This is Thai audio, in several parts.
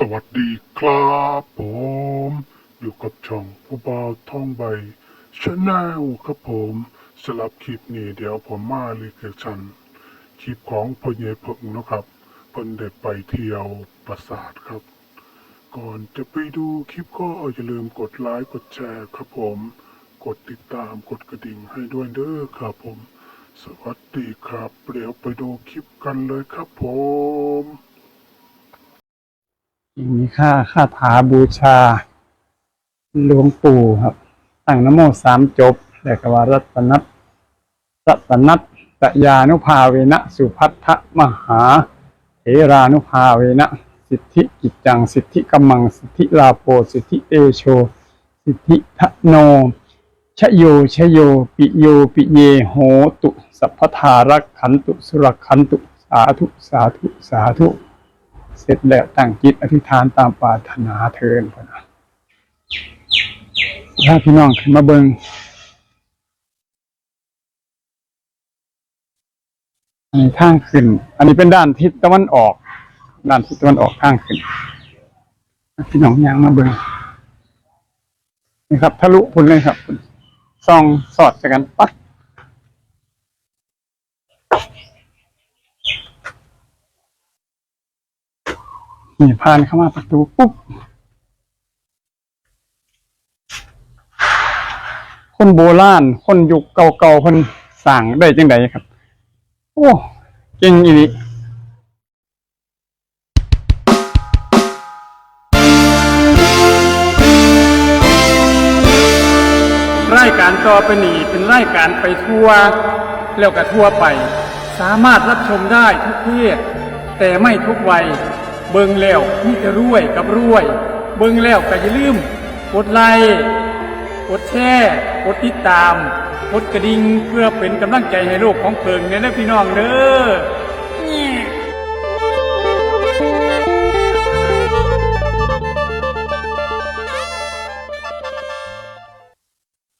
สวัสดีครับผม อยู่กับช่องผู้บ่าวท่องใบชาแนลครับผมสำหรับคลิปนี้เดี๋ยวผมมารีแอคชั่นคลิปของพ่อใหญ่เพิ่งนะครับเพิ่นได้ไปเที่ยวปราสาทครับ ก่อนจะไปดูคลิปก็อย่าลืมกดไลค์กดแชร์ครับผม กดติดตามกดกระดิ่งให้ด้วยเด้อครับผม สวัสดีครับเดี๋ยวไปดูคลิปกันเลยครับผม มีค่าค่าถาบูชาหลวงปู่ครับ ตั้งนโมสามจบแล้วก็ว่ารัตนัตรัตนัตตยานุภาเวนะสุพัทธมหาเถรานุภาเวนะสิทธิกิจจัง สิทธิกัมมัง สิทธิลาโป สิทธิเอโช สิทธิทะโน ชโย ชโย ปิโย ปิเย โหตุ สัพพทารักขันตุ สุรขันตุ สาธุ สาธุ สาธุ เสร็จแล้วตั้งจิตอธิษฐานตามปรารถนาเทินพนะถ้าพี่น้องขึ้นมาเบิงอันนี้ทางขึ้น อันนี้เป็นด้านทิศตะวันออก ด้านทิศตะวันออกทางขึ้นพี่น้องยางมาเบิงนี่ครับ ทะลุพุ่นเลยครับซองสอดจากกันปั๊บ นี่ผ่านเข้ามาประตูปุ๊บ คนโบราณ คนยุคเก่าๆคนสั่งได้จังไดครับ โอ้เก่งอีนี่รายการต่อไปนี้เป็นรายการไปทัวแล้วก็ทั่วไป สามารถรับชมได้ทุกเพศแต่ไม่ทุกวัย เบิ่งแล้วมีแต่รวยกับรวย เบิ่งแล้วก็อย่าลืมกดไลค์กดแชร์กดติดตามกดกระดิ่งเพื่อเป็นกำลังใจให้โลกของเพิงเนี่ยนะพี่น้องเด้อ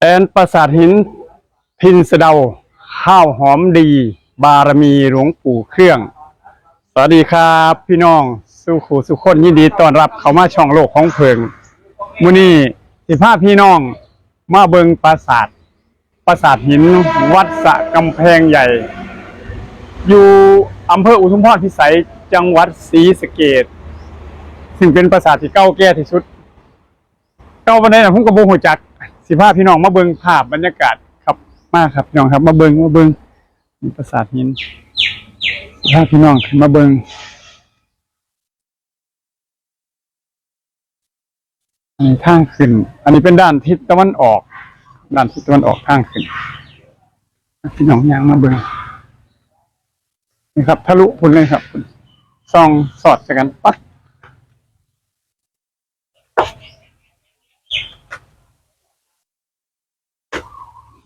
แอนปราสาทหินพินสเดา ข้าวหอมดี บารมีหลวงปู่เครื่อง สวัสดีครับพี่น้อง สุขูสุขคนยินดีต้อนรับเขามาช่องโลกของเพิงมื้อนี้สิพาพพี่น้องมาเบิงปราสาทปราสาทหินวัดสะกำแพงใหญ่ อยู่อำเภออุทุมพรพิสัยจังหวัดศรีสะเกษซึ่งเป็นปราสาทที่เก่าแก่ที่สุดเก้าวันนี้นะผมกับโบหัวจัก สิพาพพี่น้องมาเบิงภาพบรรยากาศครับมากครับพี่น้องครับ มาเบิงมาเบิงปราสาทหินสิพาพี่น้องขึ้นมาเบิง อันนี้ทางขึ้น อันนี้เป็นด้านทิศตะวันออก ด้านทิศตะวันออกทางขึ้นพี่น้องยางมาเบิงนี่ครับ ทะลุพุ่นเลยครับซองสอดจากกันปั๊บ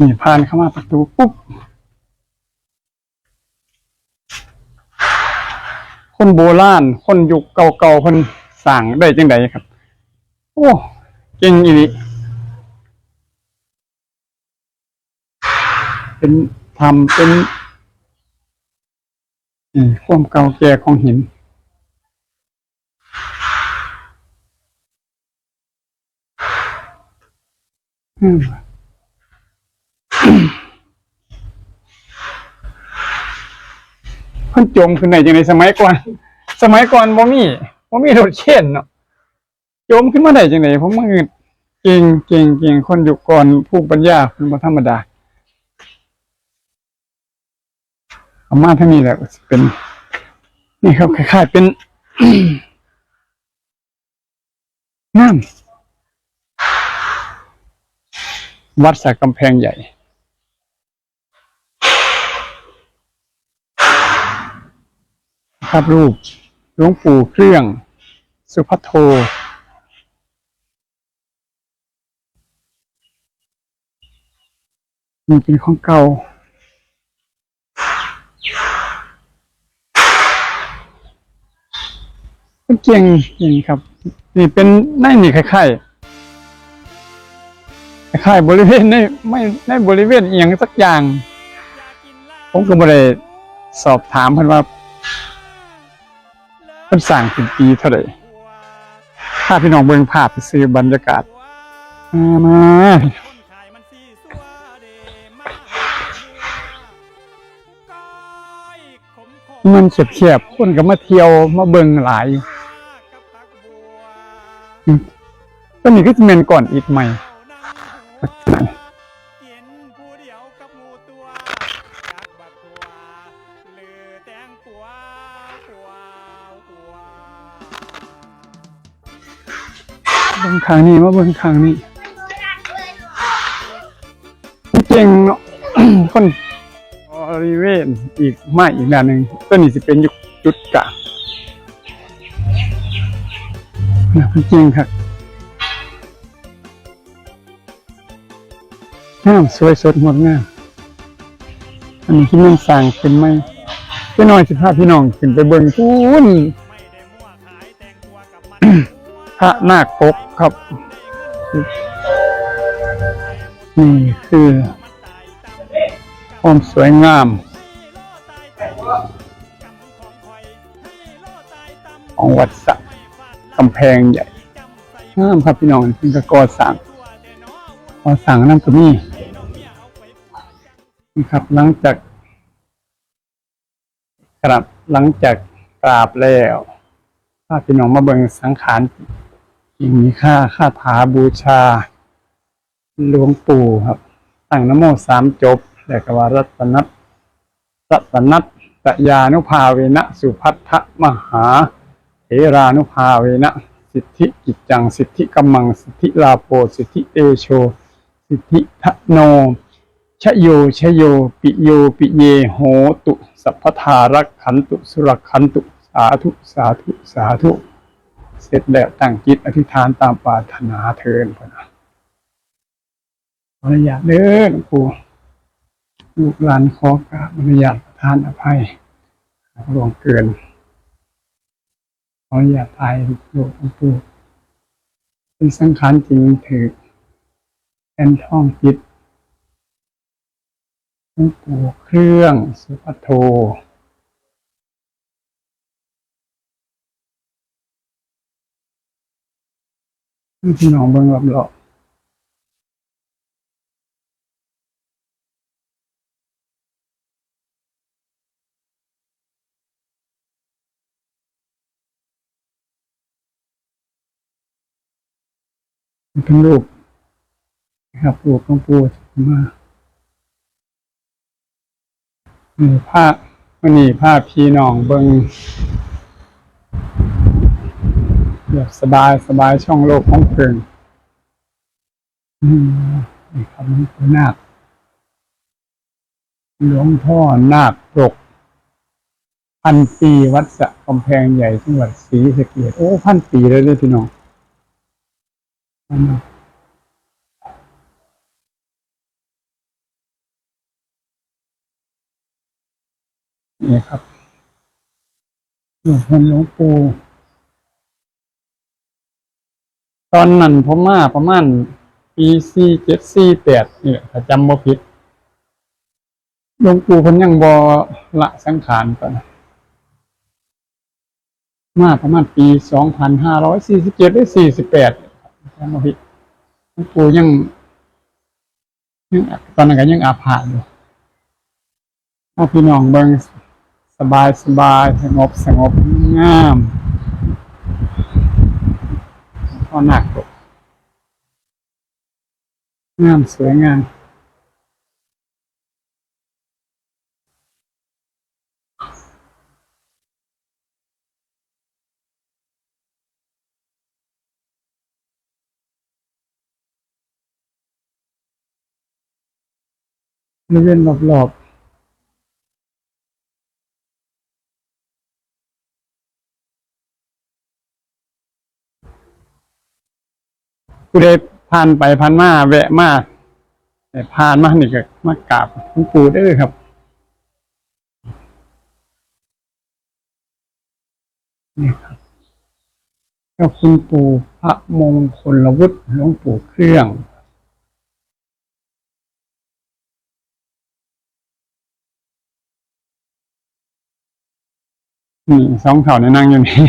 นี่ผ่านเข้ามาประตูปุ๊บคนโบราณคนยุคเก่าๆคนสั่งได้จังไดครับ โอ้เก่งอีนี่เป็นทำเป็นอืมความเก่าแก่ของหินอืมเพิ่นจมขึ้นได้จังไดสมัยก่อน สมัยก่อนบ่มีบ่มีรถเข็นเนาะ มขึ้นมาได้จังไดผมว่าเก่งเก่งเก่งคนอยู่ก่อนผู้ปัญญาเพิ่นธรรมดาเอามาท่านี้แหละเป็น นี่ครับคล้ายๆเป็นน้ำวัดสากำแพงใหญ่ภาพรูปหลวงปู่เครื่อง สุพัทโท นี่เป็นของเก่าเป็นเกียงเกียงครับ นี่เป็นในนี่คล้ายๆคล้ายบริเวณในไม่ในบริเวณเอียงสักอย่าง ผมก็ไม่ได้สอบถามเพิ่อนว่าเพิ่นสร้างเป็นปีเท่าไหร่พาพี่น้องเบิ่งภาพไปซื้อบรรยากาศมา มันเขียบๆคนก็มาเที่ยวมาเบิ่งหลายก็นี่ก็จะเป็นก่อนอีกใหม่เอาน้ำหูกินผู้เดียวกับหมูตัวจาบักหัวหรือแตงกัวกัวกัวเบิ่งทางนี้มาเบิ่งทางนี้เก่งเนาะคน อีกไม่อีกด้านหนึ่งตัวนี้สิเป็นยุคจุดกลางนะจริงครับงามสวยสดงดงามอันนี้ที่มันสร้างขึ้นไหมพี่น้อยสิพาพี่น้องขึ้นไปเบิ่งพูนพระนาคปกครับ นี่คือความสวยงาม ของวัดสระกำแพงใหญ่งามครับพี่น้องเป็นกระกอสั่งกอสั่งนั่นก็มีนี่ครับ หลังจากกราบหลังจากกราบแล้วพาพี่น้องมาเบิ่งสังขารจริงมีค่าค่าถาบูชาหลวงปู่ครับ ตั้งนโมสามจบแล้วก็ว่ารัตนัตรัตนัตตยานุภาเวนะสุพัทธมหา เถรานุภาเวนะ สิทธิกิจจัง สิทธิกัมมัง สิทธิลาโป สิทธิเตโช สิทธิทะโน ชโย ชโย ปิโย ปิเย โหตุ สัพพทารักขันตุ สุรขันตุ สาธุ สาธุ สาธุ เสร็จแล้วตั้งจิตอธิษฐานตามปรารถนาเทินพอนะขออนุญาตเด้อหลวงปู่ลูกหลานขอกราบอนุญาตประทานอภัยหลวงเกิน ขออนุญาตายลูกหลวงปู่เป็นสังขารจริงถือเป็นท่องจิตหลวงปู่เครื่องสุภโทพี่น้องเบิ่งรอบๆ เป็นรูปนะครับรูปหลวงปูมามีภามันนี่ภาพพี่น้องเบิงแบบสบายสบายช่องโลกของเพิ่นอืมนี่ครับนี่คือนาคหลวงพ่อนาคปรกพันปีวัดสะกำแพงใหญ่จังหวัดศรีสะเกษโอ้พันปีเลยเลยพี่น้อง นี่ครับหลวงพ่อหลวงปู่ตอนนั้นผมมาประมาณปีสี่เจ็ดสี่แปดนี่แหละถ้าจำบ่ผิดหลวงปู่เพันยังบอละสังขารก่อนนะมาประมาณปีสองพันห้าร้อยสี่สิบเจ็ดหรือสี่สิบแปด ยังบ่ผิดหลวงปู่ยังยังตอนนั้นก็ยังอาภาษอยู่ถ้าพี่น้องเบิ่งสบายสบายสงบสงบงามก็หนักกงามสวยงาม ริเวณรอบๆผู้ใดผ่านไปผ่านมาแวะมาแต่ผ่านมานี่ก็มากราบหลวงปู่เด้อครับนี่ครับเจ้าคุณปู่พระมงคลวุฒิหลวงปู่เครื่อง นี่สองเถ่าเนนั่งอยู่นี่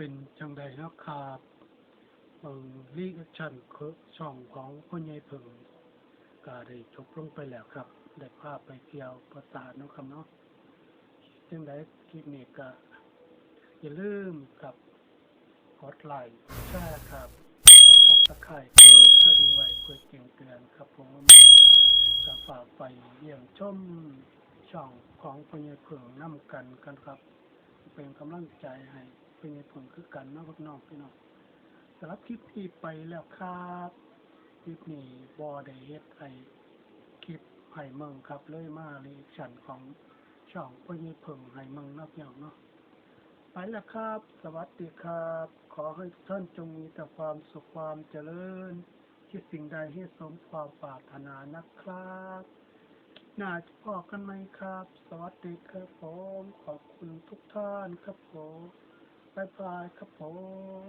เป็นจังใดนะครับเอ่อรีแอคชั่นคือช่องของพ่อใหญ่เพิ่งก็ได้จบลงไปแล้วครับ ได้พาไปเที่ยวปราสาทเนาะครับเนาะจังใดคลิปนี้ก็อย่าลืมกับกดไลค์แชร์ครับกดซับสไครต์กดกระดิ่งไว้เพื่อแจ้งเตือนครับผมก็ฝากไปเยี่ยมชมช่องของพ่อใหญ่เพิ่งนํกันกันครับ เป็นกำลังใจให้ เป็นผลคือกันนาะพี่น้องพี่น้องสำหรับคลิปที่ไปแล้วครับคลิปนี้บอได้เฮ็ดไอคลิปไห้เมืองครับเลยมาเรียกชันของช่องพ่อยี่เพิงไห้เมืองนาะพี่น้องเนาะไปแล้วครับ สวัสดีครับ ขอให้ทุกท่านจงมีแต่ความสุขความเจริญ คิดสิ่งใดให้สมความปรารถนานะครับน่าจะพอกันไหมครับ สวัสดีครับผม ขอบคุณทุกท่านครับผม 拜拜，靠谱。